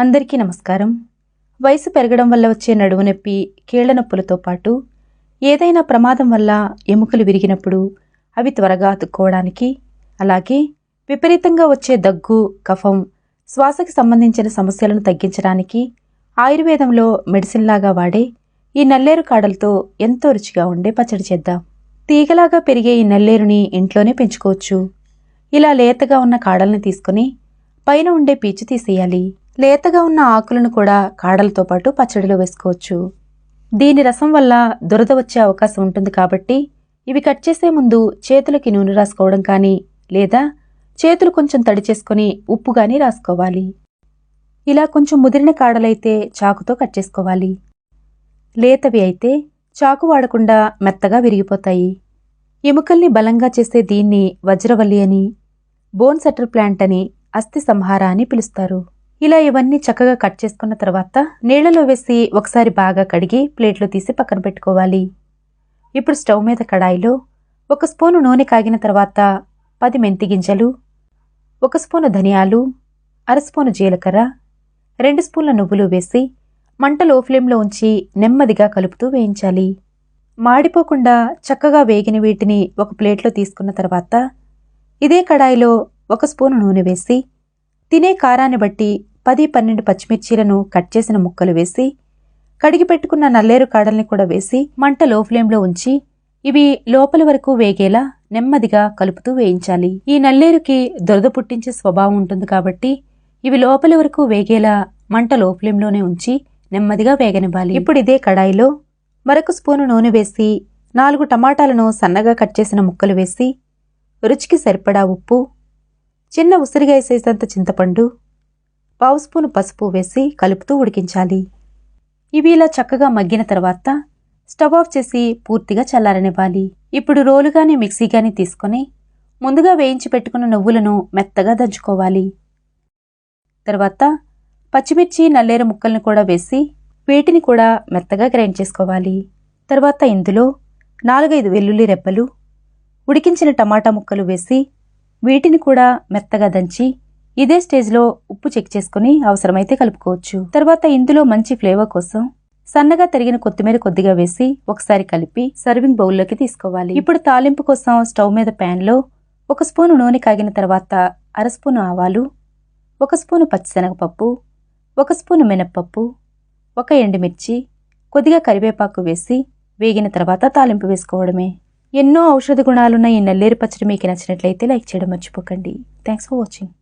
అందరికీ నమస్కారం. వయసు పెరగడం వల్ల వచ్చే నడుము నొప్పి కీళ్ళ నొప్పులతో పాటు ఏదైనా ప్రమాదం వల్ల ఎముకలు విరిగినప్పుడు అవి త్వరగా అతుక్కోవడానికి అలాగే విపరీతంగా వచ్చే దగ్గు కఫం శ్వాసకి సంబంధించిన సమస్యలను తగ్గించడానికి ఆయుర్వేదంలో మెడిసిన్ లాగా వాడే ఈ నల్లేరు కాడలతో ఎంతో రుచిగా ఉండే పచ్చడి చేద్దాం. తీగలాగా పెరిగే ఈ నల్లేరుని ఇంట్లోనే పెంచుకోవచ్చు. ఇలా లేతగా ఉన్న కాడల్ని తీసుకుని పైన ఉండే పీచు తీసేయాలి. లేతగా ఉన్న ఆకులను కూడా కాడలతో పాటు పచ్చడిలో వేసుకోవచ్చు. దీని రసం వల్ల దురద వచ్చే అవకాశం ఉంటుంది కాబట్టి ఇవి కట్ చేసే ముందు చేతులకి నూనె రాసుకోవడం కానీ లేదా చేతులు కొంచెం తడి చేసుకొని ఉప్పు కానీ రాసుకోవాలి. ఇలా కొంచెం ముదిరిన కాడలైతే చాకుతో కట్ చేసుకోవాలి. లేతవి అయితే చాకు వాడకుండా మెత్తగా విరిగిపోతాయి. ఎముకల్ని బలంగా చేసే దీన్ని వజ్రవల్లి అని బోన్ సెటర్ ప్లాంట్ అని అస్థి సంహార అని పిలుస్తారు. ఇలా ఇవన్నీ చక్కగా కట్ చేసుకున్న తర్వాత నీళ్ళలో వేసి ఒకసారి బాగా కడిగి ప్లేట్లో తీసి పక్కన పెట్టుకోవాలి. ఇప్పుడు స్టవ్ మీద కడాయిలో ఒక స్పూను నూనె కాగిన తర్వాత పది మెంతి గింజలు ఒక స్పూను ధనియాలు అర స్పూను జీలకర్ర రెండు స్పూన్ల నువ్వులు వేసి మంట లో ఫ్లేమ్లో ఉంచి నెమ్మదిగా కలుపుతూ వేయించాలి. మాడిపోకుండా చక్కగా వేగిన వీటిని ఒక ప్లేట్లో తీసుకున్న తర్వాత ఇదే కడాయిలో ఒక స్పూను నూనె వేసి తినే కారాన్ని బట్టి పది పన్నెండు పచ్చిమిర్చీలను కట్ చేసిన ముక్కలు వేసి కడిగి పెట్టుకున్న నల్లేరు కాడల్ని కూడా వేసి మంట లో ఫ్లేమ్లో ఉంచి ఇవి లోపల వరకు వేగేలా నెమ్మదిగా కలుపుతూ వేయించాలి. ఈ నల్లేరుకి దురద పుట్టించే స్వభావం ఉంటుంది కాబట్టి ఇవి లోపల వరకు వేగేలా మంట లో ఫ్లేమ్లోనే ఉంచి నెమ్మదిగా వేగనివ్వాలి. ఇప్పుడు ఇదే కడాయిలో మరొక స్పూను నూనె వేసి నాలుగు టమాటాలను సన్నగా కట్ చేసిన ముక్కలు వేసి రుచికి సరిపడా ఉప్పు చిన్న ఉసిరిగా వేసేసంత చింతపండు పావు స్పూను పసుపు వేసి కలుపుతూ ఉడికించాలి. ఇవి ఇలా చక్కగా మగ్గిన తర్వాత స్టవ్ ఆఫ్ చేసి పూర్తిగా చల్లారనివ్వాలి. ఇప్పుడు రోలుగాని మిక్సీ గాని తీసుకొని ముందుగా వేయించి పెట్టుకున్న నువ్వులను మెత్తగా దంచుకోవాలి. తర్వాత పచ్చిమిర్చి నల్లేరు ముక్కలను కూడా వేసి వీటిని కూడా మెత్తగా గ్రైండ్ చేసుకోవాలి. తర్వాత ఇందులో నాలుగైదు వెల్లుల్లి రెబ్బలు ఉడికించిన టమాటా ముక్కలు వేసి వీటిని కూడా మెత్తగా దంచి ఇదే స్టేజ్లో ఉప్పు చెక్ చేసుకుని అవసరమైతే కలుపుకోవచ్చు. తర్వాత ఇందులో మంచి ఫ్లేవర్ కోసం సన్నగా తరిగిన కొత్తిమీర కొద్దిగా వేసి ఒకసారి కలిపి సర్వింగ్ బౌల్లోకి తీసుకోవాలి. ఇప్పుడు తాలింపు కోసం స్టవ్ మీద ప్యాన్లో ఒక స్పూను నూనె కాగిన తర్వాత అర స్పూను ఆవాలు ఒక స్పూను పచ్చిశనగపప్పు ఒక స్పూను మినప్పప్పు ఒక ఎండుమిర్చి కొద్దిగా కరివేపాకు వేసి వేగిన తర్వాత తాలింపు వేసుకోవడమే. ఎన్నో ఔషధ గుణాలున్న ఈ నల్లేరు పచ్చడి మీకు నచ్చినట్లయితే లైక్ చేయడం మర్చిపోకండి. Thanks for watching